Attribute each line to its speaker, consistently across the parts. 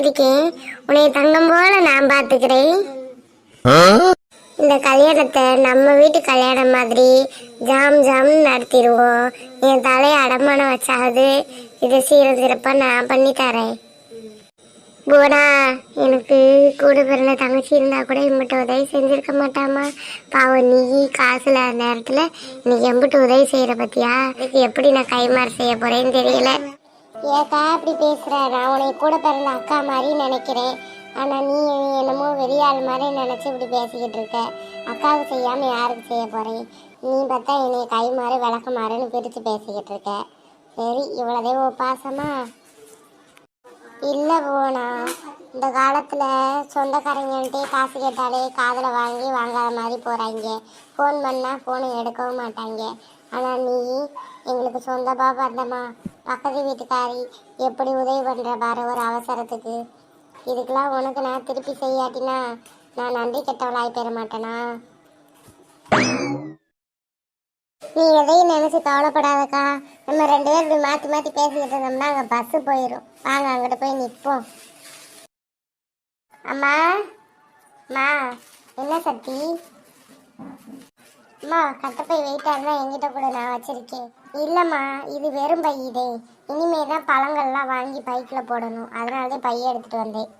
Speaker 1: இருக்கேன் உன்னை தங்கம் போல நான் பாத்துக்கிறேன் இந்த கல்யாணத்தை நம்ம வீட்டு கல்யாணம் மாதிரி ஜாம் ஜாம்னு நடத்திடுவோம். என் தலையை அடமானம் வச்சாவது இதை சீர சிறப்பா நான் பண்ணி தரேன். எனக்கு கூட பிறந்த தங்கச்சி இருந்தா கூட இம்பிட்டு உதவி செஞ்சிருக்க மாட்டாமா? பாவம் நீ காசு இல்லாத நேரத்துல இன்னைக்கு எம்பிட்டு உதவி செய்யற பத்தியா? அதுக்கு எப்படி நான் கைமாறு செய்ய போறேன்னு தெரியல. ஏக்கா அப்படி பேசுற நான் உன்னை கூட பிறந்த அக்கா மாதிரி நினைக்கிறேன். ஆனா நீ என்னமோ வெளியாள் மாதிரி நினைச்சு இப்படி பேசிக்கிட்டு இருக்க. அக்காவுக்கு செய்யாம யாருக்கு செய்ய போறேன் நீ பார்த்தா என்னைய விளக்க மாறுன்னு பிரித்து பேசிக்கிட்டு இருக்க. சரி இவ்வளதே ஓ பாசமா இல்லை போனா இந்த காலத்தில் சொந்தக்காரங்கள்ட்டே காசு கேட்டாலே காதில் வாங்கி வாங்காத மாதிரி போகிறாங்க ஃபோன் பண்ணால் ஃபோனை எடுக்கவும் மாட்டாங்க ஆனால் நீ எங்களுக்கு சொந்தமா பந்தமா பக்கத்து வீட்டுக்காரி எப்படி உதவி பண்ணுற பாரு ஒரு அவசரத்துக்கு. இதுக்கெல்லாம் உனக்கு நான் திருப்பி செய்யாட்டினா நான் நன்றி கெட்டவளாய் பெற மாட்டேனா? நீ எதையும் நினைச்சு கவலைப்படாதக்கா. நம்ம ரெண்டு பேரும் இப்படி மாற்றி மாற்றி பேசிக்கிட்டு இருந்தோம்னா அங்கே பஸ்ஸு போயிடும் வாங்க அங்கிட்ட போய் நிற்போம் அம்மா அம்மா என்ன சக்தி? அம்மா கட்டப்பை வெயிட்டா இருந்தால் எங்கிட்ட கூட நான் வச்சுருக்கேன். இல்லம்மா இது வெறும் பை இதே இனிமே தான் பழங்கள்லாம் வாங்கி பைக்கில் போடணும். அதனால தான் பைய எடுத்துட்டு வந்தேன்.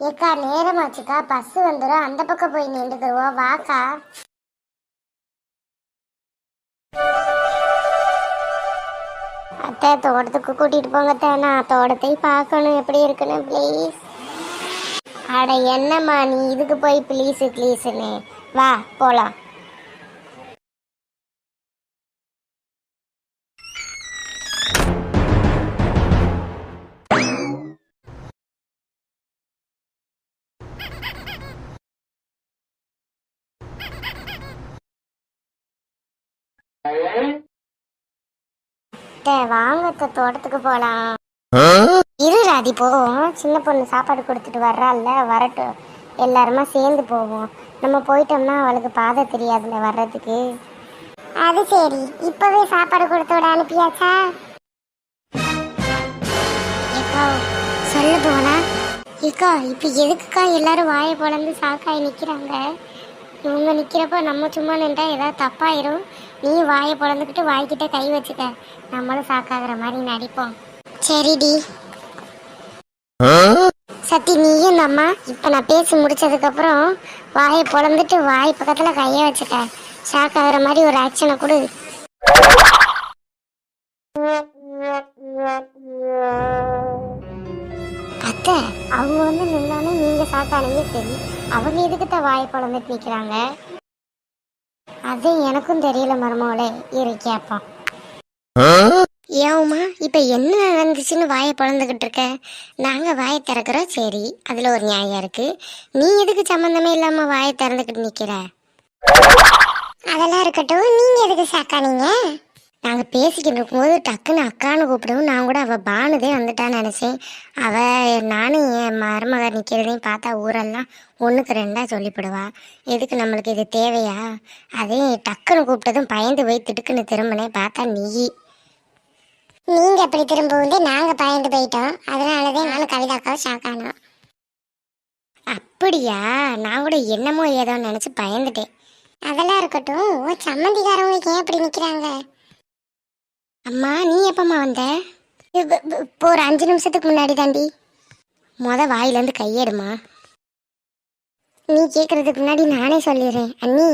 Speaker 1: ஏக்கா நேரமாச்சுக்கா பஸ்ஸு வந்துடும் அந்த பக்கம் போய் நின்றுக்குருவோம் வாக்கா. அத்தை தோட்டத்துக்கு கூட்டிட்டு போங்க அத்தை. நான் தோட்டத்தை பார்க்கணும். எப்படி இருக்குன்னு ப்ளீஸ் அட என்னம்மா நீ இதுக்கு போய் ப்ளீஸ் ப்ளீஸ்னு வா போலாம். அத்தை, வாங்க அத்தை, தோட்டத்துக்கு போலாம். இரு ராதி போவோம் சின்ன பொண்ணு சாப்பாடு கொடுத்துட்டு வர்றாள்ல வரட்டும். எல்லாருமா சேர்ந்து போவோம். நம்ம போயிட்டோம்னா அவளுக்கு பாதை தெரியாதுல்ல வர்றதுக்கு. அது சரி. இப்பவே சாப்பாடு கொடுத்து விட அனுப்பியாச்சா? ஏக்கா சொல்ல போனா ஏக்கா இப்ப எதுக்குக்கா எல்லாரும் வாயை பொழந்து சாக்காய் நிக்கிறாங்க? இவங்க நிக்கிறப்ப நம்ம சும்மா நின்றா ஏதாவது தப்பாயிரும். நீ வாயை பிறந்துக்கிட்டு வாய்க்கிட்ட கை வச்சுக்க. நம்மளும் சாக்காகிற மாதிரி நடிப்போம். சரிடி சத்தி நீயும் இந்த அம்மா இப்ப நான் பேசி முடிச்சதுக்கு அப்புறம் வாயை பொழந்துட்டு வாய் பக்கத்துல கைய வச்சுக்க. ஷாக் ஆகுற மாதிரி ஒரு ஆக்ஷனை கொடு. அத்தை அவங்க வந்து நின்னானே நீங்க சாக்கானீங்க சரி. அவங்க எதுக்கு வாயை பொழந்துட்டு நிற்கிறாங்க அது எனக்கும் தெரியல மருமகளே. இரு கேப்போம். ஏவுமா இப்ப என்ன நடந்துச்சுன்னு வாயை பொழந்துகிட்டு இருக்க? நாங்க வாயை திறக்கிறோம் சரி. அதுல ஒரு நியாயம் இருக்கு. நீ எதுக்கு சம்பந்தமே இல்லாம வாயை திறந்துக்கிட்டு நிக்கிற? அதெல்லாம் இருக்கட்டும். நீங்க எதுக்கு சாக்கானீங்க? நாங்க பேசிக்கிட்டு இருக்கும்போது டக்குன்னு அக்கான்னு கூப்பிடவும் நான் கூட அவ பானுதே வந்துட்டான்னு நினைச்சேன். அவ நானும் என் மருமக நிக்கிறதையும் பார்த்தா ஊரெல்லாம் ஒண்ணுக்கு ரெண்டா சொல்லிவிடுவா எதுக்கு நம்மளுக்கு இது தேவையா? அதே டக்குன்னு கூப்பிட்டதும் பயந்து போய் திடுக்குன்னு திரும்பினேன் பார்த்தா நீ. நீங்க அப்படி திரும்ப வந்து நாங்க பயந்து போயிட்டோம். அதனாலதான் நானும் கவிதாக்காவும் ஷாக் ஆனோம். அப்படியா? நான் கூட என்னமோ ஏதோ நினைச்சு பயந்துட்டேன். அதெல்லாம் இருக்கட்டும். உன் சம்மந்திக்காரவங்களுக்கு ஏன் இப்படி நிக்கிறாங்க? அம்மா நீ எப்பம்மா வந்த? இப்போ ஒரு அஞ்சு நிமிஷத்துக்கு முன்னாடி தாண்டி. மொத வாயிலேருந்து கையெடுமா. நீ கேட்குறதுக்கு முன்னாடி நானே சொல்லிடுறேன் அண்ணி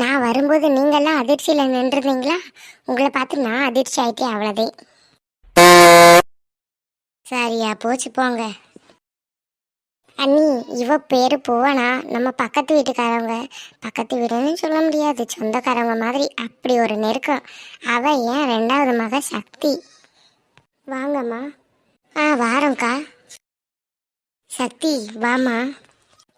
Speaker 1: நான் வரும்போது நீங்கள்லாம் அதிர்ச்சியில் நின்றுருந்தீங்களா உங்களை பார்த்து நான் அதிர்ச்சி ஆயிட்டேன் அவ்வளோதே. சரியா போச்சு போங்க. அண்ணி இவ பேர் புவனா. நம்ம பக்கத்து வீட்டுக்காரவங்க. பக்கத்து வீடுன்னு சொல்ல முடியாது. சொந்தக்காரவங்க மாதிரி அப்படி ஒரு நெருக்கம். அவ ஏன் ரெண்டாவது மக சக்தி. வாங்கம்மா. ஆ வாரோம்க்கா. சக்தி வாம்மா.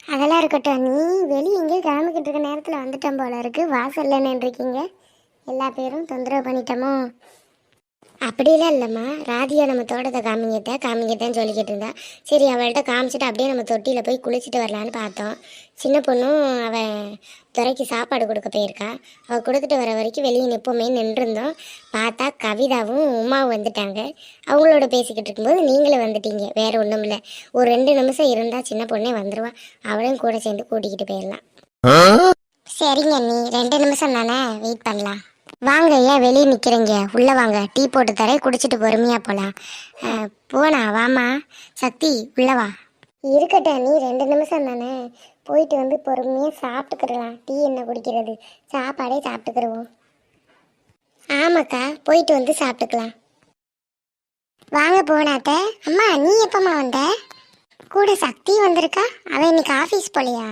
Speaker 1: அதெல்லாம் இருக்கட்டும் நீ வெளியே எங்கேயும் கிளம்பிக்கிட்டு இருக்க நேரத்தில் வந்துட்டோம் போல இருக்கு. வாசல்ல நின்றுருக்கீங்க. எல்லா பேரும் தொந்தரவு பண்ணிட்டோமோ? அப்படிலாம் இல்லைம்மா. ராதியா நம்ம தோட்டத்தை காமிங்கிட்ட காமிங்கிட்டேன்னு சொல்லிக்கிட்டு இருந்தா. சரி அவள்கிட்ட காமிச்சிட்டு அப்படியே நம்ம தொட்டியில் போய் குளிச்சுட்டு வரலான்னு பார்த்தோம். சின்ன பொண்ணும் அவன் துறைக்கு சாப்பாடு கொடுக்க போயிருக்கா. அவள் கொடுத்துட்டு வர வரைக்கும் வெளியே நிற்போமே நின்றுருந்தோம். பார்த்தா கவிதாவும் உமாவும் வந்துட்டாங்க. அவங்களோட பேசிக்கிட்டு இருக்கும்போது நீங்களும் வந்துட்டீங்க. வேற ஒன்றும் இல்லை. ஒரு ரெண்டு நிமிஷம் இருந்தால் சின்ன பொண்ணே வந்துடுவா அவளையும் கூட சேர்ந்து கூட்டிக்கிட்டு போயிடலாம். சரிங்க நீ ரெண்டு நிமிஷம் தானே. வெயிட் பண்ணலாம். வாங்க ஏன் வெளியே நிற்கிறீங்க உள்ளே வாங்க டீ போட்டு தரேன் குடிச்சிட்டு பொறுமையாக போகலாம் போனா வாமா சக்தி உள்ளே வா. இருக்கட்டும் நீ ரெண்டு நிமிஷம் தானே? போயிட்டு வந்து பொறுமையாக சாப்பிட்டுக்கிடலாம். டீ என்ன குடிக்கிறது? சாப்பாடே சாப்பிட்டுக்கிடுவோம் ஆமாக்கா போயிட்டு வந்து சாப்பிட்டுக்கலாம். வாங்க போனாத்த. அம்மா நீ எப்பம்மா வந்த? கூட சக்தி வந்திருக்கா? அவன் இன்னைக்கு ஆஃபீஸ் போலையா?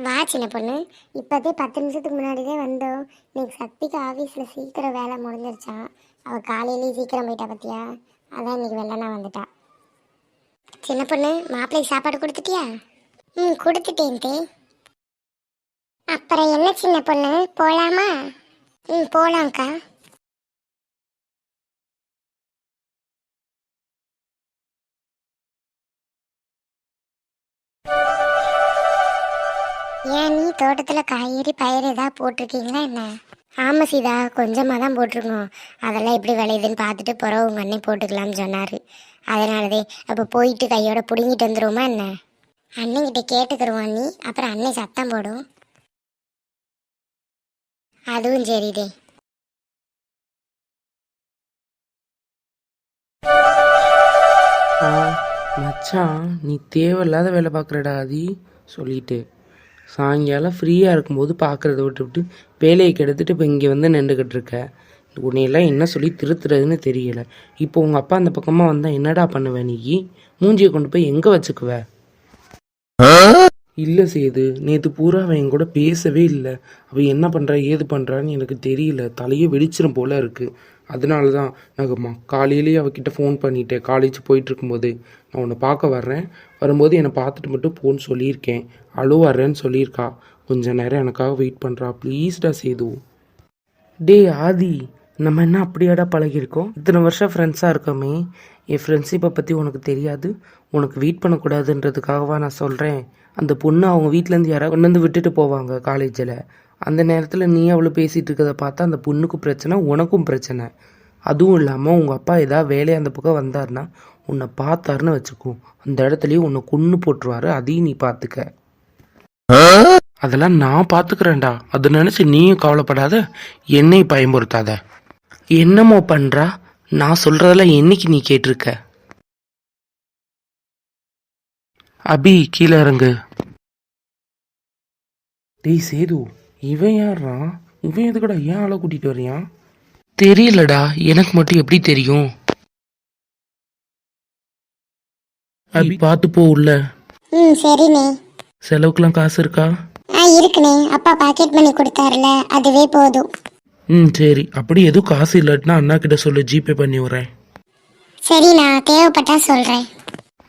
Speaker 1: வா சின்ன பொண்ணு. இப்போதே பத்து நிமிஷத்துக்கு முன்னாடி தான் வந்தோம் இன்னைக்கு சக்திக்கு ஆஃபீஸில் சீக்கிரம் வேலை முடிஞ்சிருச்சான் அவள் காலையிலேயே சீக்கிரம் போயிட்டா பார்த்தியா அதான் இன்னைக்கு வெள்ளனா வந்துட்டா. சின்ன பொண்ணு மாப்பிள்ளைக்கு சாப்பாடு கொடுத்துட்டியா? ம் கொடுத்துட்டேன் தே. அப்புறம் என்ன சின்ன பொண்ணு? போகலாமா ம் போகலாம்க்கா ஏன் நீ தோட்டத்தில் காய்கறி பயிர் ஏதாவது போட்டிருக்கீங்களா என்ன? ஆமாம் சீதா கொஞ்சமாக தான் போட்டிருக்கோம் அதெல்லாம் எப்படி விளையுதுன்னு பார்த்துட்டு பிறகு உங்கள் அண்ணன் போட்டுக்கலாம்னு சொன்னார். அதனாலதே அப்போ போயிட்டு கையோட பிடுங்கிட்டு வந்துருவோமா என்ன? அண்ணன்கிட்ட கேட்டுக்கிருவான் நீ. அப்புறம் அண்ணன் சத்தம் போடும். அதுவும் சரிதே.
Speaker 2: ஆ மச்சான் நீ தேவையில்லாத வேலை பார்க்குறடா அதி சொல்லிட்டு சாயங்காலம் ஃப்ரீயாக இருக்கும்போது பார்க்குறத விட்டு விட்டு வேலையை கெடுத்துட்டு இப்போ இங்கே வந்து நின்றுக்கிட்டு இருக்க. உன்னையெல்லாம் என்ன சொல்லி திருத்துறதுன்னு தெரியல. இப்போ உங்கள் அப்பா அந்த பக்கமாக வந்தால் என்னடா பண்ணுவ நீ? மூஞ்சியை கொண்டு போய் எங்கே வச்சுக்குவ? இல்லை சேது நேற்று பூரா அவன் என் கூட பேசவே இல்லை. அவள் என்ன பண்ணுறா ஏது பண்ணுறான்னு எனக்கு தெரியல. தலையே வெடிச்சிடும் போல இருக்குது அதனால தான் நான் காலையிலேயே அவகிட்ட ஃபோன் பண்ணிட்டேன். காலேஜ் போயிட்டு இருக்கும்போது நான் உன்னை பார்க்க வர்றேன். வரும்போது என்னை பார்த்துட்டு மட்டும் போன்னு சொல்லியிருக்கேன். அழு வர்றேன்னு சொல்லியிருக்கா. கொஞ்ச நேரம் எனக்காக வெயிட் பண்ணுறா ப்ளீஸ்டா சேது. டேய் ஆதி நம்ம என்ன அப்படியாடா பழகியிருக்கோம்? இத்தனை வருஷம் ஃப்ரெண்ட்ஸாக இருக்கோமே. என் ஃப்ரெண்ட்ஷிப்பை பற்றி உனக்கு தெரியாது. உனக்கு வெயிட் பண்ணக்கூடாதுன்றதுக்காகவா நான் சொல்கிறேன் அந்த பொண்ணு அவங்க வீட்டிலேருந்து யாராவது கொண்டு வந்து விட்டுட்டு போவாங்க காலேஜில் அந்த நேரத்தில் நீ அவ்வளோ பேசிகிட்டு இருக்கிறத பார்த்தா அந்த பொண்ணுக்கும் பிரச்சனை உனக்கும் பிரச்சனை. அதுவும் இல்லாமல் உங்கள் அப்பா ஏதாவது வேலையை அந்த பக்கம் வந்தாருன்னா உன்னை பார்த்தாருன்னு வச்சுக்கோ. அந்த இடத்துலயே உன்னை கொன்று போட்டுருவாரு. அதையும் நீ பார்த்துக்க. அதெல்லாம் நான் பார்த்துக்கிறேன்டா. அதை நினச்சி நீயும் கவலைப்படாத. என்னை பயன்படுத்தாத என்னமோ பண்ணுறா நான் சொல்கிறதெல்லாம் என்னைக்கு நீ கேட்டிருக்க? அபி கீழே இறங்கு. டேய் சேது இவன் யாரா இவன் எதுக்கடா ஏன் ஆளை கூட்டிகிட்டு வரியான் தெரியலடா. எனக்கு மட்டும் எப்படி தெரியும்? அபி பார்த்து போ உள்ள.
Speaker 1: ம் சரிண்ணே.
Speaker 2: செலவுக்கெல்லாம் காசு இருக்கா?
Speaker 1: ஆ இருக்குண்ணே. அப்பா பாக்கெட் பண்ணி கொடுத்தாருல அதுவே போதும்.
Speaker 2: ம் சரி. அப்படி எதுவும் காசு இல்லாட்டினா அண்ணா கிட்ட சொல்லு ஜிபே பண்ணி விட்றேன்.
Speaker 1: சரி நான் தேவைப்பட்டா சொல்கிறேன்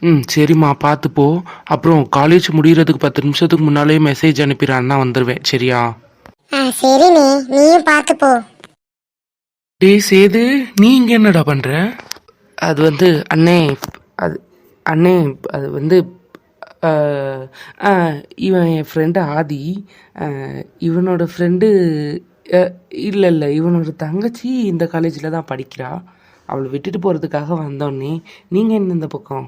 Speaker 2: ம் சரிம்மா பார்த்து போ. அப்புறம் காலேஜ் முடியறதுக்கு பத்து நிமிஷத்துக்கு முன்னாலே மெசேஜ் அனுப்பிடுறேன் அண்ணா வந்துடுவேன் சரியா?
Speaker 1: ஆ சரிண்ணே. நீயும் பார்த்து போ.
Speaker 2: டேய் சேது நீ இங்கே என்னடா பண்ணுற அது வந்து அண்ணே அது அண்ணே அது வந்து இவன் என் ஃப்ரெண்டு ஆதி. இவனோட ஃப்ரெண்டு இல்லை இல்லை இவனோட தங்கச்சி இந்த காலேஜில் தான் படிக்கிறா. அவளை விட்டுட்டு போகிறதுக்காக வந்தோடனே நீங்கள் என்ன இந்த பக்கம்?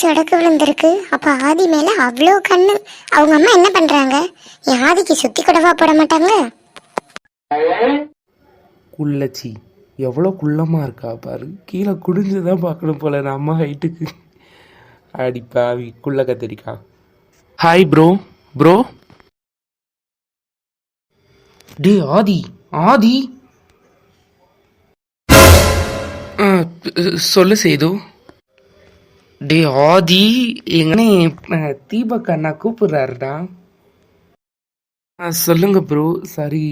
Speaker 1: சடக்கு விழுந்திருக்கு? அப்ப ஆதி மேல அவ்வளோ கண்ணு. அவங்க அம்மா என்ன பண்றாங்க? என் ஆதிக்கு சுத்தி கூடவா போட மாட்டாங்க
Speaker 2: குள்ளச்சி எவ்வளோ குள்ளமாக இருக்கா பாரு. கீழே குடிஞ்சு தான் பார்க்கணும் போல நம்ம ஹைட்டுக்கு. அடி பாவி குள்ள கத்திரிக்கா. ஹாய் ப்ரோ ப்ரோ டே ஆதி ஆதி. சொல்லு சேது. டே ஆதி எங்கனே தீபக் அண்ணா கூப்பிடுறாருடா. ஆ சொல்லுங்க ப்ரோ. சாரி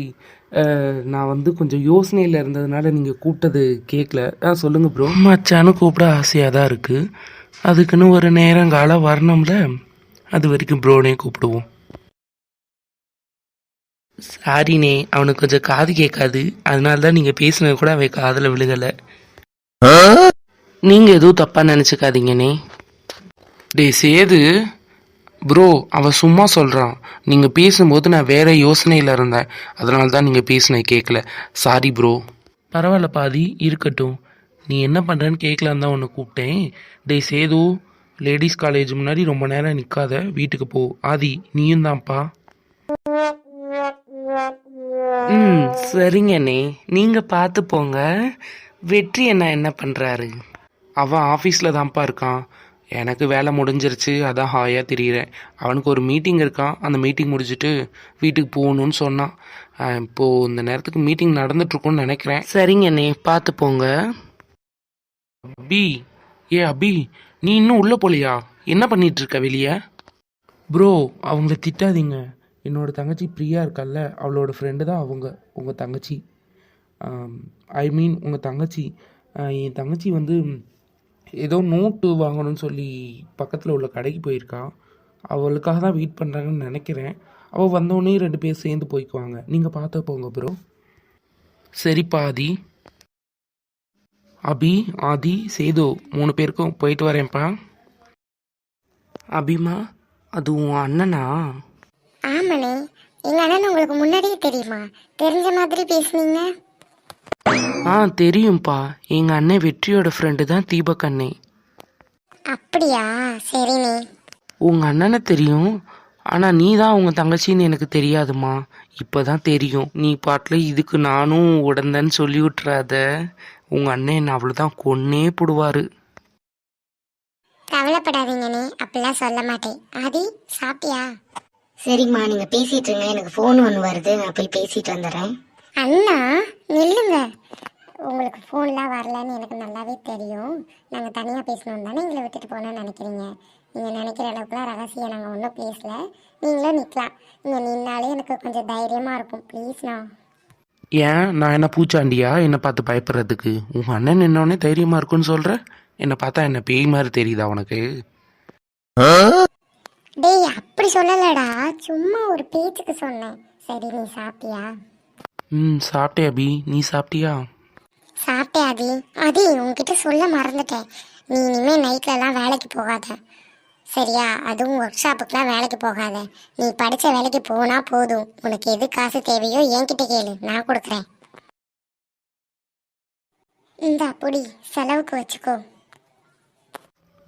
Speaker 2: நான் வந்து கொஞ்சம் யோசனையில் இருந்ததுனால நீங்கள் கூப்பிட்டது கேட்கல ஆ சொல்லுங்க ப்ரோ. மச்சானு கூப்பிட ஆசையாக தான் இருக்குது அதுக்குன்னு ஒரு நேரங்காலம் வரணும்ல. அது வரைக்கும் ப்ரோனே கூப்பிடுவோம். சாரிண்ணே அவனுக்கு கொஞ்சம் காது கேட்காது. அதனால தான் நீங்கள் பேசினது கூட அவன் காதில் விழுகலை. நீங்கள் எதுவும் தப்பாக நினச்சிக்காதீங்கண்ணே டேய் சேது. ப்ரோ அவன் சும்மா சொல்கிறான் நீங்கள் பேசும்போது நான் வேற யோசனையில் இருந்தேன். அதனால தான் நீங்கள் பேசின கேட்கல சாரி ப்ரோ பரவாயில்ல பாதி. இருக்கட்டும். நீ என்ன பண்ணுறேன்னு கேட்கலான்னு தான் உன்னை கூப்பிட்டேன். டேய் சேது லேடிஸ் காலேஜ் முன்னாடி ரொம்ப நேரம் நிற்காத வீட்டுக்கு போ. ஆதி நீயும் தான்ப்பா. ம் சரிங்க அண்ணே நீங்கள் பார்த்து போங்க. வெற்றி அண்ணா என்ன பண்ணுறாரு அவன் ஆஃபீஸில் தான்ப்பா இருக்கான். எனக்கு வேலை முடிஞ்சிருச்சு அதான் ஹாயாக திரியிறேன். அவனுக்கு ஒரு மீட்டிங் இருக்கான் அந்த மீட்டிங் முடிச்சுட்டு வீட்டுக்கு போகணும்னு சொன்னான். அஹ் இப்போ இந்த நேரத்துக்கு மீட்டிங் நடந்துட்டுருக்கும்னு நினைக்கிறேன். சரிங்க அண்ணே பார்த்து போங்க. அபி ஏ அபி நீ இன்னும் உள்ளே போலியா? என்ன பண்ணிட்டு இருக்க வெளியே? ப்ரோ அவங்கள திட்டாதீங்க. என்னோட தங்கச்சி பிரியா இருக்கல்ல அவளோட ஃப்ரெண்டு தான் அவங்க உங்கள் தங்கச்சி. ஐ மீன் உங்கள் தங்கச்சி. என் தங்கச்சி வந்து ஏதோ நோட்டு வாங்கணும்னு சொல்லி பக்கத்தில் உள்ள கடைக்கு போயிருக்கா. அவளுக்காக தான் வெயிட் பண்ணுறாங்கன்னு நினைக்கிறேன். அவள் வந்தோடனே ரெண்டு பேர் சேர்ந்து போய்க்குவாங்க. நீங்கள் பார்த்து போங்க ப்ரோ சரிப்பா ஆதி அபி ஆதி சேது மூணு பேருக்கும் போயிட்டு வரேன்ப்பா. அபிமா அது உன் அண்ணனா?
Speaker 1: ஆமாண்ணே. எங்கள் அண்ணன் உங்களுக்கு முன்னாடியே தெரியுமா? தெரிஞ்ச மாதிரி பேசுனீங்க.
Speaker 2: ஆ தெரியும்ப்பா எங்கள் அண்ணன் வெற்றியோட ஃப்ரெண்டு தான் தீபக் அண்ணே.
Speaker 1: அப்படியா? சரிண்ணே
Speaker 2: உங்கள் அண்ணனை தெரியும். ஆனால் நீ தான் உங்கள் தங்கச்சின்னு எனக்கு தெரியாதுமா. இப்போ தான் தெரியும். நீ பாட்டில் இதுக்கு நானும் உடந்தேன்னு சொல்லி விட்டுறாத. உங்கள் அண்ணன் என்ன அவ்வளோதான் கொன்னே போடுவார்.
Speaker 1: கவலைப்படாதீங்கண்ணே அப்படிலாம் சொல்ல மாட்டேன். ஆதி சாப்பிட்டியா?
Speaker 3: சரிம்மா நீங்க பேசிட்டு இருங்க. எனக்கு ஃபோன் ஒன்று வருது. நான் போய் பேசிட்டு வந்துடுறேன்.
Speaker 1: அண்ணா நில்லுங்க. உங்களுக்கு ஃபோன்லாம் வரலன்னு எனக்கு நல்லாவே தெரியும். நாங்கள் தனியாக பேசணும் தானே எங்களை விட்டுட்டு போகணும்னு நினைக்கிறீங்க. நீங்கள் நினைக்கிற அளவுக்குலாம் ரகசியம் நாங்கள் ஒன்றும் பேசல. நீங்களும் நிற்கலாம் நீங்கள் நின்னாலே எனக்கு கொஞ்சம் தைரியமாக இருக்கும். ப்ளீஸ்ண்ணா
Speaker 2: ஏன்? நான் என்ன பூச்சாண்டியா? என்னை பார்த்து பயப்படுறதுக்கு? உங்கள் அண்ணன் என்னோடனே தைரியமாக இருக்குன்னு சொல்கிற என்னை பார்த்தா என்ன பேய் மாதிரி தெரியுதா உனக்கு?
Speaker 1: டேய் அப்படி சொல்லலடா. சும்மா ஒரு பேச்சுக்கு சொன்னேன். சரி நீ சாப்பிட்டியா?
Speaker 2: ம் சாப்பிட்டே அபி. நீ சாப்பிட்டியா?
Speaker 1: சாப்பிட்டே அபி. அபி உன்கிட்ட சொல்ல மறந்துட்டேன். நீ இனிமேல் நைட்லலாம் வேலைக்கு போகாத. சரியா? அதுவும் ஒர்க் ஷாப்புக்குலாம் வேலைக்கு போகாத. நீ படித்த வேலைக்கு போனால் போதும். உனக்கு எது காசு தேவையோ என்கிட்ட கேளு. நான் கொடுக்குறேன். இந்த அப்படி செலவுக்கு வச்சுக்கோ.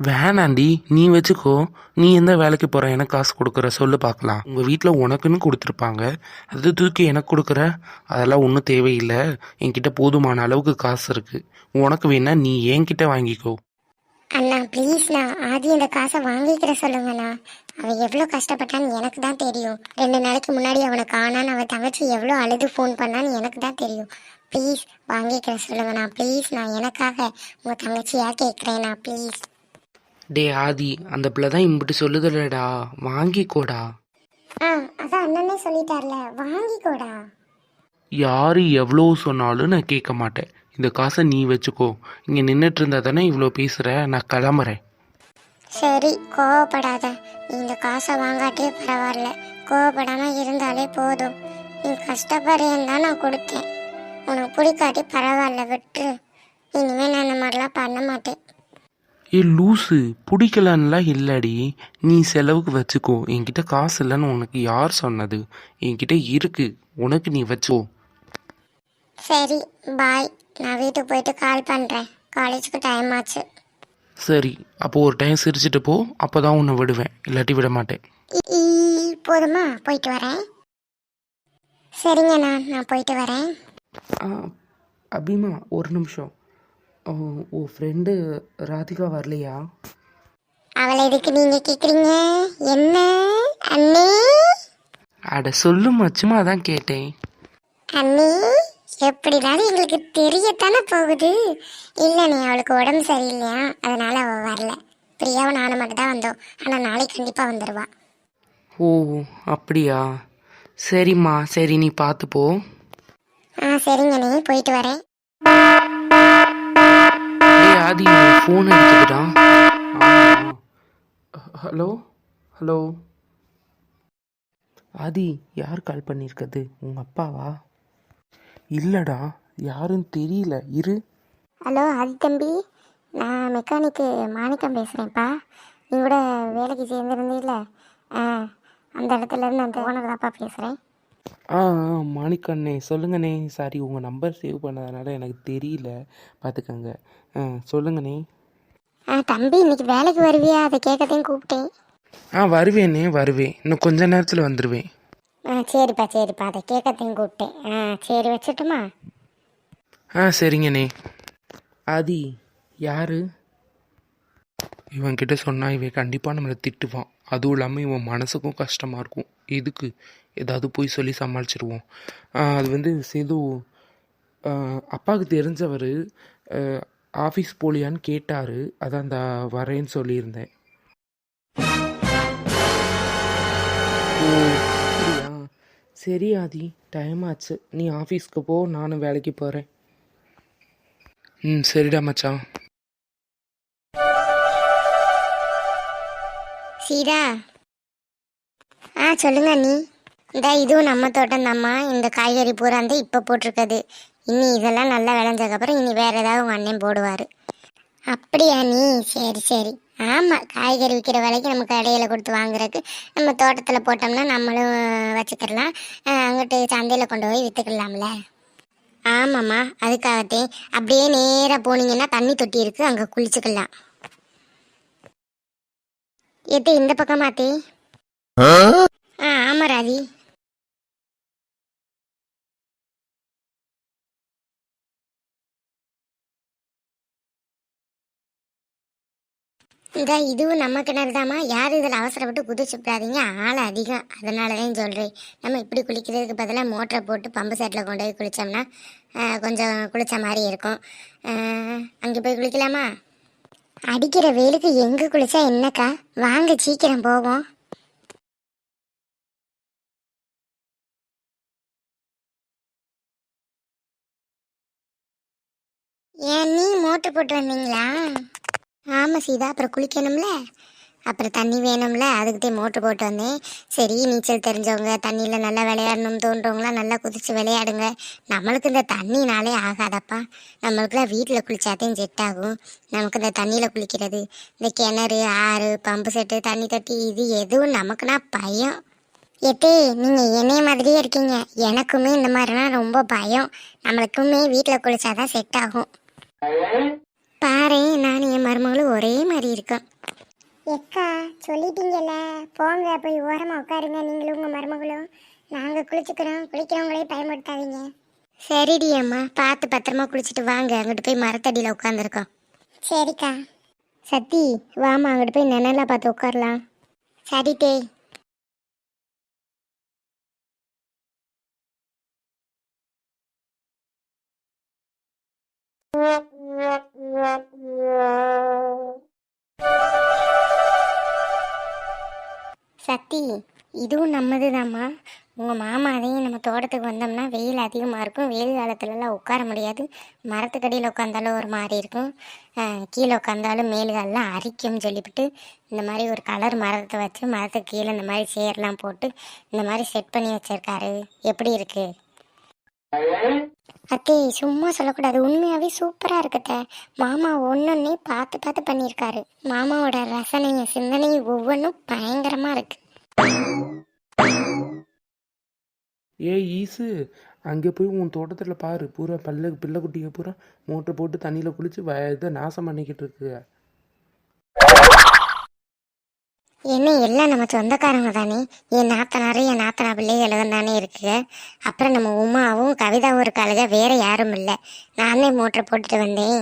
Speaker 2: வேணாண்டி நீ வச்சுக்கோ. நீ எந்த வேலைக்கு போற? எனக்கு காசு கொடுக்குற. சொல்லு பார்க்கலாம். உங்கள் வீட்டில் உனக்குன்னு கொடுத்துருப்பாங்க. அது தூக்கி எனக்கு கொடுக்குற? அதெல்லாம் ஒன்றும் தேவையில்லை. என்கிட்ட போதுமான அளவுக்கு காசு இருக்கு. உனக்கு வேணா நீ என்கிட்ட வாங்கிக்கோ.
Speaker 1: அண்ணா ப்ளீஸ்ண்ணா ஆதி அந்த காசை வாங்கிக்கிற சொல்லுங்கண்ணா. அவன் எவ்வளோ கஷ்டப்பட்டான்னு எனக்கு தான் தெரியும். ரெண்டு நாளைக்கு முன்னாடி அவனை காணான்னு அவன் தங்கச்சி எவ்வளோ அழுது ஃபோன் பண்ணான்னு எனக்கு தான் தெரியும். ப்ளீஸ் வாங்கிக்கிற சொல்லுங்கண்ணா. ப்ளீஸ்ண்ணா எனக்காக உங்கள் தங்கச்சியாக கேட்குறேண்ணா. ப்ளீஸ்
Speaker 2: டே ஆதி அந்த பிள்ளை தான் இம்பிட்டு சொல்லுதலடா வாங்கிக்கோடா.
Speaker 1: ஆ அதான் அண்ணனே சொல்லிட்டார்ல வாங்கிக்கோடா.
Speaker 2: யாரு எவ்வளோ சொன்னாலும் நான் கேட்க மாட்டேன். இந்த காசை நீ வச்சுக்கோ. இங்கே நின்றுட்டு இருந்தா தானே இவ்வளோ பேசுகிற நான் கிளம்புறேன்.
Speaker 1: சரி கோவப்படாத. நீ இந்த காசை வாங்காட்டே பரவாயில்ல. கோவப்படாமல் இருந்தாலே போதும். நீ கஷ்டப்படுறேன்னு தான் நான் கொடுத்தேன். உனக்கு பிடிக்காட்டி பரவாயில்ல விட்டு இனிமேல் நான் இந்த மாதிரிலாம் பண்ண மாட்டேன்.
Speaker 2: ஏ லூசு. பிடிக்கலன்னுலாம் இல்லடி. நீ செலவுக்கு வச்சுக்கோ. என்கிட்ட காசு இல்லைன்னு உனக்கு யார் சொன்னது? என்கிட்ட இருக்கு. உனக்கு நீ வச்சுக்கோ.
Speaker 1: சரி பாய் நான் வீட்டுக்கு போயிட்டு கால் பண்ணுறேன் காலேஜுக்கு டைம் ஆச்சு.
Speaker 2: சரி அப்போ ஒரு டைம் சிரிச்சிட்டு போ. அப்போ தான் உன்னை விடுவேன். இல்லாட்டி விட மாட்டேன்.
Speaker 1: இ- போதுமா? போயிட்டு வரேன். சரிங்கண்ணா நான் போயிட்டு வரேன்.
Speaker 2: ஆ, அபிமா ஒரு நிமிஷம். உன் ஃப்ரெண்டு ராதிகா வரலையா?
Speaker 1: அவளை எதுக்கு நீங்கள் கேட்குறீங்க என்ன? அண்ணே?
Speaker 2: அட சொல்லுமா சும்மா தான் கேட்டேன்.
Speaker 1: அண்ணி எப்படினாலும் எங்களுக்கு தெரியத்தானே போகுது. இல்லைண்ணே அவளுக்கு உடம்பு சரியில்லையா? அதனால அவள் வரல. பிரியாவும் நானும் மட்டும் தான் வந்தோம். ஆனால் நாளைக்கு கண்டிப்பாக வந்துடுவா
Speaker 2: ஓ அப்படியா? சரிம்மா சரி நீ பார்த்து போ
Speaker 1: ஆ சரிங்கண்ணே போயிட்டு வரேன்.
Speaker 2: ஆதி ஃபோன் எடுத்துக்கிட்டா. Hello hello. ஆதி யார் கால் பண்ணியிருக்கிறது உங்கள் அப்பாவா? இல்லைடா யாருன்னு தெரியல. இரு.
Speaker 1: ஹலோ ஆதி தம்பி. நான் மெக்கானிக்கு மாணிக்கம் பேசுகிறேன்ப்பா நீ கூட வேலைக்கு ஆ அந்த இடத்துல இருந்து அந்த ஓனர் தான்ப்பா பேசுகிறேன்
Speaker 2: ஆ ஆ, மாணிக்கண்ணே சொல்லுங்கண்ணே. சாரி உங்கள் நம்பர் சேவ் பண்ணதுனால எனக்கு தெரியல. பார்த்துக்கங்க ஆ சொல்லுங்கண்ணே
Speaker 1: ஆ தம்பி இன்னைக்கு வேலைக்கு வருவியா? அதை கேட்கத்தையும் கூப்பிட்டேன்.
Speaker 2: ஆ வருவேண்ணே வருவேன். இன்னும் கொஞ்ச நேரத்தில் வந்துடுவேன்
Speaker 1: ஆ சரிப்பா சரிப்பா. அதை கேட்கத்தையும் கூப்பிட்டேன். ஆ சரி வச்சுட்டுமா?
Speaker 2: ஆ சரிங்கண்ணே ஆதி யாரு? இவன்கிட்ட சொன்னா இவன் கண்டிப்பாக நம்மளை திட்டுவான். அதுவும் இல்லாமல் இவன் மனசுக்கும் கஷ்டமாக இருக்கும். எதுக்கு ஏதாவது போய் சொல்லி சமாளிச்சிருவோம். ஆ, அது வந்து சேது அப்பாவுக்கு தெரிஞ்சவர் ஆஃபீஸ் போலியான்னு கேட்டார். அதான் அந்த வரேன்னு சொல்லியிருந்தேன். ஓ அப்படியா? சரி ஆதி. டைம் ஆச்சு. நீ ஆஃபீஸ்க்கு போ. நானும் வேலைக்கு போகிறேன் ம் சரிடா மச்சான்.
Speaker 1: சீதா. ஆ சொல்லுங்க நீ. இந்த இதுவும் நம்ம தோட்டம் தாம்மா இந்த காய்கறி பூரா வந்து இப்போ போட்டிருக்குது. இனி இதெல்லாம் நல்லா விளைஞ்சதுக்கப்புறம் இனி வேற ஏதாவது உங்கள் அண்ணன் போடுவார். அப்படியா நீ? சரி சரி. ஆமாம் காய்கறி விற்கிற விலைக்கு நம்ம கடையில் கொடுத்து வாங்குறதுக்கு நம்ம தோட்டத்தில் போட்டோம்னா நம்மளும் வச்சுக்கிடலாம். அங்கிட்டு சந்தையில் கொண்டு போய் விற்றுக்கலாம்ல ஆமாம்மா அதுக்காகத்தே. அப்படியே நேராக போனீங்கன்னா தண்ணி தொட்டி இருக்குது அங்கே குளிச்சுக்கலாம். எது இந்த பக்கம் மாத்தி ஆ ஆமா ராதி. இந்த இதுவும் நம்ம கிணறு தாம்மா யாரும் இதில் அவசரப்பட்டு குதிச்சுப்படாதீங்க. ஆள் அதிகம். அதனால தான் சொல்கிறேன் நம்ம இப்படி குளிக்கிறதுக்கு பதிலாக மோட்டரை போட்டு பம்பு செட்டில் கொண்டு போய் குளித்தோம்னா கொஞ்சம் குளித்த மாதிரி இருக்கும். அங்கே போய் குளிக்கலாமா? அடிக்கிற வெயிலுக்கு எங்கே குளித்தா என்னக்கா? வாங்க சீக்கிரம் போவோம். ஏன் நீ மோட்டர் போட்டு வந்தீங்களா? ஆமாம் சீதா அப்புறம் குளிக்கணும்ல? அப்புறம் தண்ணி வேணும்ல அதுக்கு தான் மோட்டர் போட்டு வந்தேன். சரி நீச்சல் தெரிஞ்சவங்க தண்ணியில் நல்லா விளையாடணும் தோன்றவங்களாம் நல்லா குதித்து விளையாடுங்க. நம்மளுக்கு இந்த தண்ணினாலே ஆகாதப்பா. நம்மளுக்குலாம் வீட்டில் குளிச்சாதான் செட் ஆகும். நமக்கு இந்த தண்ணியில் குளிக்கிறது இந்த கிணறு ஆறு பம்பு செட்டு தண்ணி தொட்டி இது எதுவும் நமக்குனா பயம். எத்தே நீங்கள் என்னைய மாதிரியே இருக்கீங்க. எனக்குமே இந்த மாதிரினா ரொம்ப பயம். நம்மளுக்குமே வீட்டில் குளிச்சாதான் செட் ஆகும். பாரு நான் என் மருமகளும் ஒரே மாதிரி இருக்கோம். எக்கா சொல்லிட்டீங்கல்ல. போங்க போய் ஓரமா உட்காருங்க நீங்களும் உங்க மருமகளும். நாங்க குளிச்சுக்கிறோம் குளிக்கிறவங்களே பயன்படுத்தாதீங்க சரிடி அம்மா பார்த்து பத்திரமா குளிச்சுட்டு வாங்க. அங்கிட்டு போய் மரத்தடியில் உட்காந்துருக்கோம் சரிக்கா. சத்தி வாமா அங்கிட்டு போய் நிழலா பார்த்து உட்காரலாம். சரி டே இதுவும் நம்மது தாம்மா உங்கள் மாமா அதையும் நம்ம தோட்டத்துக்கு வந்தோம்னா வெயில் அதிகமாக இருக்கும். வெயில் காலத்துலலாம் உட்கார முடியாது. மரத்துக்கடியில் உட்காந்தாலும் ஒரு மாதிரி இருக்கும். கீழே உட்காந்தாலும் மேல்காலெலாம் அரிக்கும்னு சொல்லிவிட்டு இந்த மாதிரி ஒரு கலர் மரத்தை வச்சு மரத்துக்கு கீழே இந்த மாதிரி சேர்லாம் போட்டு இந்த மாதிரி செட் பண்ணி வச்சிருக்காரு. எப்படி இருக்கு? அத்தே சும்மா சொல்லக்கூடாது. உண்மையாகவே சூப்பராக இருக்கட்ட மாமா ஒன்னொன்னே பார்த்து பார்த்து பண்ணியிருக்காரு. மாமாவோட ரசனையும் சிந்தனையும் ஒவ்வொன்றும் பயங்கரமாக இருக்கு.
Speaker 2: ஏய் ஈசு அங்கே போய் உன் தோட்டத்தில் பாரு. பூரா பல்ல பிள்ளைக்குட்டியை பூரா மோட்டர் போட்டு தண்ணியில் குளித்து வ இதை நாசம் பண்ணிக்கிட்டு இருக்கு.
Speaker 1: என்ன எல்லாம் நம்ம சொந்தக்காரங்க தானே? என் நாத்தனாரும் என் நாத்தனா பிள்ளைகளும் தானே இருக்கு. அப்புறம் நம்ம உமாவும் கவிதாவும் இருக்காளுங்க வேற யாரும் இல்லை. நானே மோட்டர் போட்டுட்டு வந்தேன்.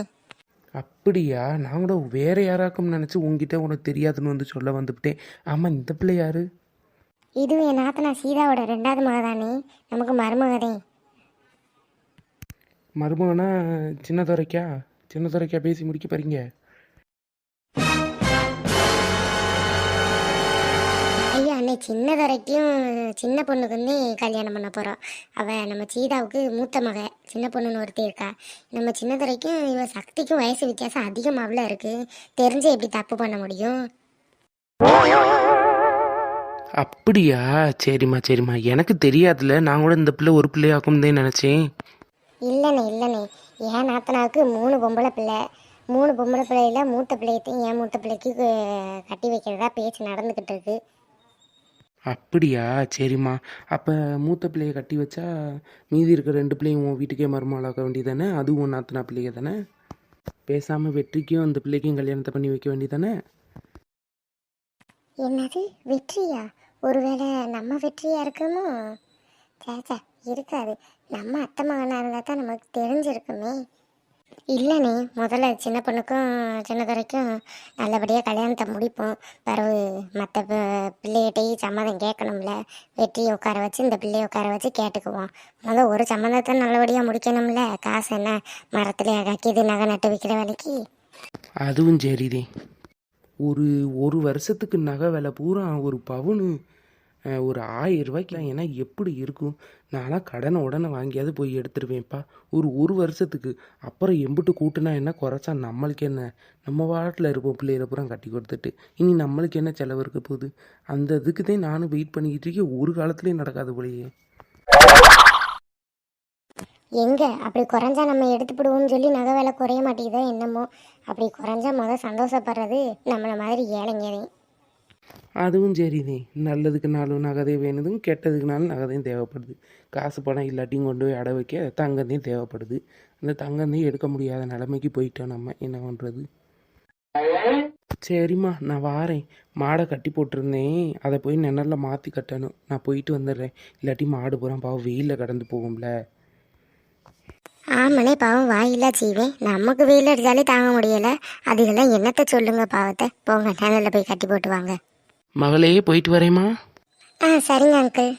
Speaker 2: அப்படியா? நான் கூட வேற யாராக்கும் நினச்சி உங்ககிட்ட உனக்கு தெரியாதுன்னு வந்து சொல்ல வந்துவிட்டேன் ஆமாம் இந்த பிள்ளை யாரு?
Speaker 1: இதுவும் என் நாத்தனா சீதாவோட ரெண்டாவது மக தானே நமக்கு மருமகதே
Speaker 2: மருமகனா சின்ன துறைக்கா சின்ன துறைக்கா பேசி முடிக்க போறீங்க.
Speaker 1: ஐயா அன்னை சின்ன வரைக்கும் சின்ன பொண்ணுக்கு வந்து கல்யாணம் பண்ண போகிறோம் அவள் நம்ம சீதாவுக்கு மூத்த மக. சின்ன பொண்ணுன்னு ஒருத்தி இருக்கா. நம்ம சின்ன வரைக்கும் இவ சக்திக்கும் வயசு வித்தியாசம் அதிகமாகல இருக்கு. தெரிஞ்சு எப்படி தப்பு பண்ண முடியும்?
Speaker 2: அப்படியா? சரிம்மா சரிம்மா. எனக்கு தெரியாதுல்ல. நான் கூட இந்த பிள்ளை ஒரு பிள்ளையாக்கும் தான் நினச்சேன்.
Speaker 1: இல்லைண்ணே இல்லைண்ணே. என் நாத்தனாவுக்கு மூணு பொம்பளை பிள்ளை. மூணு பொம்பளை பிள்ளையில மூத்த பிள்ளையத்தையும் என் மூத்த பிள்ளைக்கு கட்டி வைக்கிறதா பேச்சு நடந்துக்கிட்டு இருக்கு.
Speaker 2: அப்படியா? சரிம்மா. அப்போ மூத்த பிள்ளைய கட்டி வச்சா மீதி இருக்கிற ரெண்டு பிள்ளையும் உன் வீட்டுக்கே மருமகளாக்க வேண்டியதானே? அதுவும் உன் நாத்தனா பிள்ளைங்க தானே பேசாமல் வெற்றிக்கும் அந்த பிள்ளைக்கும் கல்யாணத்தை பண்ணி வைக்க வேண்டியதானே?
Speaker 1: என்னது வெற்றியா? ஒருவேளை நம்ம வெற்றியா இருக்குமோ? சேச்சா இருக்காது. நம்ம அத்தை மகனாக இருந்தால் தான் நமக்கு தெரிஞ்சிருக்குமே. இல்லைனே முதல்ல சின்ன பொண்ணுக்கும் சின்னதுரைக்கும் நல்லபடியாக கல்யாணத்தை முடிப்போம். பிறகு மற்ற பிள்ளைகிட்டையும் சம்மதம் கேட்கணும்ல. வெற்றியை உட்கார வச்சு இந்த பிள்ளையை உட்கார வச்சு கேட்டுக்குவோம். முதல் ஒரு சம்மந்தத்தை நல்லபடியாக முடிக்கணும்ல. காசு என்ன மரத்துலேயே கக்கிது நகை நட்டு விற்கிற வேலைக்கு?
Speaker 2: அதுவும் சரிதே ஒரு ஒரு வருஷத்துக்கு நகை விலை பூரா ஒரு பவுனு ஒரு ஆயிரம் ரூபாய்க்கு ஏன்னா எப்படி இருக்கும்? நான்லாம் கடனை உடனே வாங்கியாவது போய் எடுத்துருவேன்ப்பா. ஒரு ஒரு வருஷத்துக்கு. அப்புறம் எம்பிட்டு கூட்டுனா என்ன? குறைச்சா நம்மளுக்கு என்ன? நம்ம வாட்டில் இருப்போம் பிள்ளைகளை பூரா கட்டி கொடுத்துட்டு. இனி நம்மளுக்கு என்ன செலவு இருக்க போகுது? அந்த இதுக்கு தான் நானும் வெயிட் பண்ணிக்கிட்டு இருக்கேன். ஒரு காலத்துலேயும் நடக்காது போலயே.
Speaker 1: எங்கே? அப்படி குறைஞ்சா நம்ம எடுத்துப்பிடுவோம்னு சொல்லி நகை விலை குறைய மாட்டேங்குதோ என்னமோ. அப்படி குறைஞ்சா முதல் சந்தோஷப்படுறது நம்மளை மாதிரி ஏழைங்க
Speaker 2: அதுவும் சரிதே நல்லதுக்கு நாளும் நகதே வேணுதும் கெட்டதுக்குனாலும் நகதையும் தேவைப்படுது. காசு பணம் இல்லாட்டியும் கொண்டு போய் அடை வைக்க தங்கத்தையும் தேவைப்படுது. அந்த தங்கத்தையும் எடுக்க முடியாத நிலைமைக்கு போயிட்டோம் நம்ம. என்ன பண்ணுறது சரிம்மா நான் வாரேன். மாடை கட்டி போட்டிருந்தேன். அதை போய் நிழலில் மாற்றி கட்டணும். நான் போயிட்டு வந்துடுறேன். இல்லாட்டி மாடு பூரா பாவம் வெயிலில் கடந்து போகும்ல.
Speaker 1: ஆமனே பாவம் வாயில்லா செய்வேன் நமக்கு வெயில் அடிச்சாலே தாங்க முடியல. அதுக்கெல்லாம் என்னத்த சொல்லுங்க பாவத்தை? போங்க நிழல்ல போய் கட்டி போட்டு வாங்க.
Speaker 2: மகளே போயிட்டு வரேம்மா.
Speaker 1: ஆ சரிங்க அங்கிள்.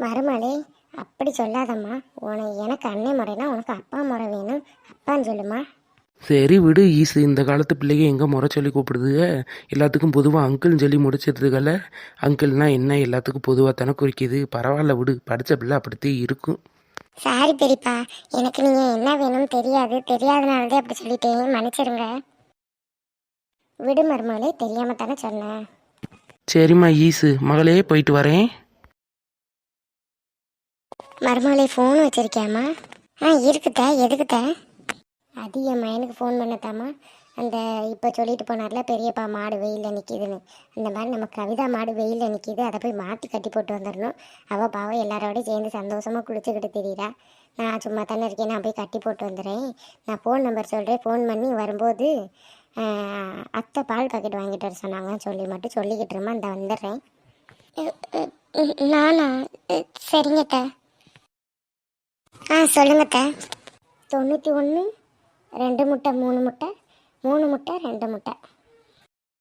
Speaker 1: மருமகளே அப்படி சொல்லாதம்மா. உனக்கு எனக்கு அண்ணன் முறைனா உனக்கு அப்பா முறை வேணும். அப்பான்னு சொல்லுமா.
Speaker 2: சரி விடு ஈஸு. இந்த காலத்து பிள்ளைங்க எங்கே முறை சொல்லி கூப்பிடுதுக எல்லாத்துக்கும் பொதுவாக அங்கிள்னு சொல்லி முடிச்சிருதுகல அங்கிள்னா என்ன? எல்லாத்துக்கும் பொதுவாக தானே குறிக்குது. பரவாயில்ல விடு. படித்த பிள்ளை அப்படித்தே இருக்கும்.
Speaker 1: சாரி பெரியப்பா. எனக்கு நீங்க என்ன வேணும்னு தெரியாது. தெரியாதனாலதே அப்படி சொல்லிட்டேன். மன்னிச்சிருங்க. விடு மருமகளே தெரியாம தானே சொன்னேன்
Speaker 2: சரிம்மா ஈஸு மகளே போயிட்டு வரேன்.
Speaker 1: மருமகளே ஃபோன் வச்சிருக்கியாம்மா? ஆ இருக்குத்த எதுக்குத்த? அது என் மயனுக்கு ஃபோன் பண்ணத்தாம்மா. அந்த இப்போ சொல்லிட்டு போனார்ல பெரியப்பா மாடு வெயிலில் நிற்கிதுன்னு அந்த மாதிரி நம்ம கவிதா மாடு வெயிலில் நிற்கிது அதை போய் மாற்றி கட்டி போட்டு வந்துடணும் அவள் பாவம் எல்லாரோடையும் சேர்ந்து சந்தோஷமாக குளிச்சுக்கிட்டு தெரியுறா. நான் சும்மா தானே இருக்கேன் நான் போய் கட்டி போட்டு வந்துடுறேன் நான் ஃபோன் நம்பர் சொல்கிறேன் ஃபோன் பண்ணி வரும்போது அத்தை பால் பாக்கெட் வாங்கிட்டு வர சொன்னாங்க சொல்லி மட்டும் சொல்லிக்கிட்டு இருமா இந்த வந்துடுறேன் நானா? சரிங்கத்த ஆ சொல்லுங்கத்த தொண்ணூற்றி ஒன்று ரெண்டு முட்டை மூணு முட்டை. மூணு முட்டை ரெண்டு முட்டை.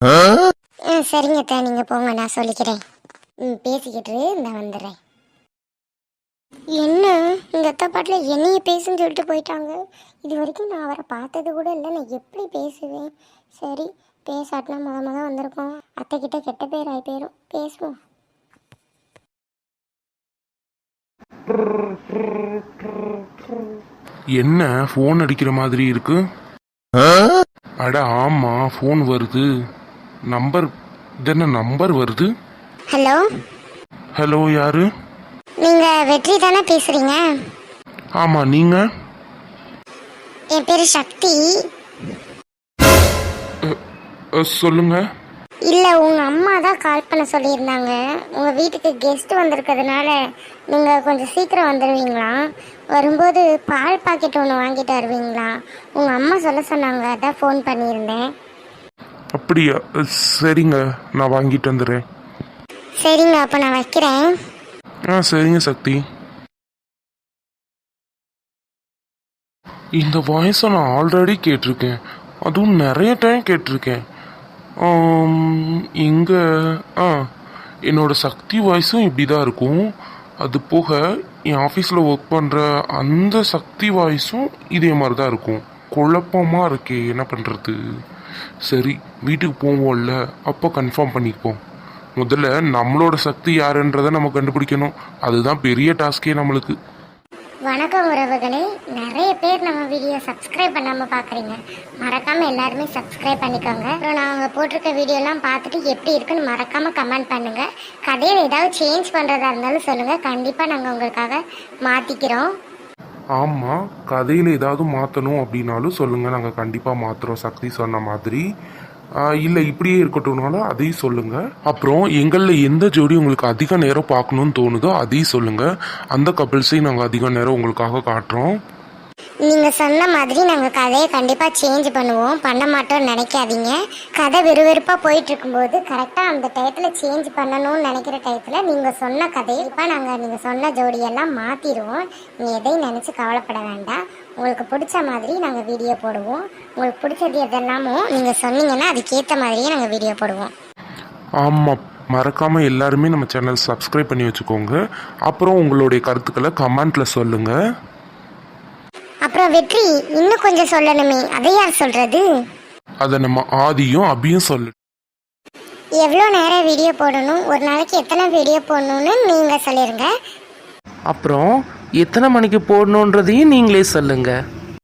Speaker 1: ஆ? சரிங்கத்த நீங்கள் போங்க நான் சொல்லிக்கிறேன். ம் பேசிக்கிட்டு இந்த வந்துடுறேன். என்ன? இந்த அத்தை பாட்டில் என்னைய பேசுன்னு சொல்லிட்டு போயிட்டாங்க. இது வரைக்கும் நான் அவரை பார்த்தது கூட இல்லை. நான் எப்படி பேசுவேன்? சரி பேசாட்டினா முத முத வந்திருக்கோம். அத்தை கிட்ட கெட்ட பேர் ஆகி போயிடும் பேசுவோம்.
Speaker 4: என்ன ஃபோன் அடிக்கிற மாதிரி இருக்கு? அட ஆமா ஃபோன் வருது. நம்பர் இதென்ன நம்பர் வருது?
Speaker 1: ஹலோ
Speaker 4: ஹலோ யாரு?
Speaker 1: நீங்கள் வெற்றி தானே பேசுகிறீங்க
Speaker 4: ஆமா நீங்க?
Speaker 1: என் பேர் சக்தி.
Speaker 4: அ, சொல்லுங்க.
Speaker 1: இல்லை உங்கள் அம்மா தான் கால் பண்ண சொல்லியிருந்தாங்க. உங்கள் வீட்டுக்கு கெஸ்ட் வந்திருக்கிறதுனால நீங்கள் கொஞ்சம் சீக்கிரம் வந்துடுவீங்களா வரும்போது பால் பாக்கெட் ஒன்று வாங்கிட்டு வருவீங்களா? உங்கள் அம்மா சொல்ல சொன்னாங்க அதான் ஃபோன் பண்ணியிருந்தேன்.
Speaker 4: அப்படியா? சரிங்க நான் வாங்கிட்டு வந்துடுறேன்.
Speaker 1: சரிங்க அப்போ நான் வைக்கிறேன்.
Speaker 4: ஆ சரிங்க சக்தி. இந்த வாய்ஸை நான் ஆல்ரெடி கேட்டிருக்கேன். அதுவும் நிறைய டைம் கேட்டிருக்கேன். இங்கே ஆ என்னோட சக்தி வாய்ஸும் இப்படி தான் இருக்கும். அது போக என் ஆஃபீஸில் ஒர்க் பண்ணுற அந்த சக்தி வாய்ஸும் இதே மாதிரி தான் இருக்கும். குழப்பமாக இருக்கே என்ன பண்ணுறது சரி வீட்டுக்கு போவோம்ல அப்போ கன்ஃபார்ம் பண்ணிப்போம் முதல்ல நம்மளோட சக்தி யாருன்றதை நம்ம கண்டுபிடிக்கணும். அதுதான் பெரிய டாஸ்கே நம்மளுக்கு.
Speaker 1: வணக்கம் உறவுகளே. நிறைய பேர் நம்ம வீடியோ சப்ஸ்கிரைப் பண்ணாம பாக்குறீங்க. மறக்காம எல்லாருமே சப்ஸ்கிரைப் பண்ணிக்கோங்க. அப்புறம் நான் அவங்க போட்டிருக்க வீடியோலாம் பார்த்துட்டு எப்படி இருக்குன்னு மறக்காம கமெண்ட் பண்ணுங்க. கதையில் ஏதாவது சேஞ்ச் பண்றதா இருந்தாலும் சொல்லுங்க. கண்டிப்பா நாங்க உங்களுக்காக மாத்திக்கிறோம்.
Speaker 4: ஆமாம் கதையில் ஏதாவது மாற்றணும் அப்படின்னாலும் சொல்லுங்கள் நாங்கள் கண்டிப்பாக மாற்றுறோம் சக்தி சொன்ன மாதிரி. இல்லை இப்படியே இருக்கட்டும்னாலும் அதையும் சொல்லுங்கள் அப்புறம் எங்களில் எந்த ஜோடி உங்களுக்கு அதிக நேரம் பார்க்கணும்னு தோணுதோ அதையும் சொல்லுங்கள் அந்த கப்பிள்ஸையும் நாங்கள் அதிக நேரம் உங்களுக்காக காட்டுறோம்.
Speaker 1: நீங்க சொன்ன மாதிரி நாங்க கதையை கண்டிப்பா சேஞ்ச் பண்ணுவோம். பண்ண மாட்டோம்னு நினைக்காதீங்க. கதை விறுவிறுப்பா போயிட்டு இருக்கும்போது கரெக்டா அந்த டயத்துல சேஞ்ச் பண்ணணும்னு நினைக்கிற டயத்துல நீங்க சொன்ன கதையை இப்ப நாங்க நீங்க சொன்ன ஜோடியெல்லாம் மாத்திடுவோம் நீ எதையும் நினைச்சு கவலைப்பட வேண்டாம். உங்களுக்கு பிடிச்ச மாதிரி நாங்கள் வீடியோ போடுவோம். உங்களுக்கு பிடிச்சது எதெல்லாமோ நீங்கள் சொன்னீங்கன்னா அதுக்கேற்ற மாதிரியே நாங்கள் வீடியோ போடுவோம்.
Speaker 4: ஆமாம் மறக்காமல் எல்லாருமே நம்ம சேனல் சப்ஸ்கிரைப் பண்ணி வச்சுக்கோங்க. அப்புறம் உங்களுடைய கருத்துக்களை கமெண்ட்டில் சொல்லுங்கள்
Speaker 1: அப்புறம் வெற்றி இன்னும் கொஞ்சம் சொல்லணுமே. அதை யார் சொல்றது?
Speaker 4: அதை நம்ம ஆதியும் அபியும் சொல்லு.
Speaker 1: எவ்வளோ நேரம் வீடியோ போடணும்? ஒரு நாளைக்கு எத்தனை வீடியோ போடணும்னு நீங்க சொல்லிருங்க.
Speaker 2: அப்புறம் எத்தனை மணிக்கு போடணுன்றதையும் நீங்களே சொல்லுங்கள்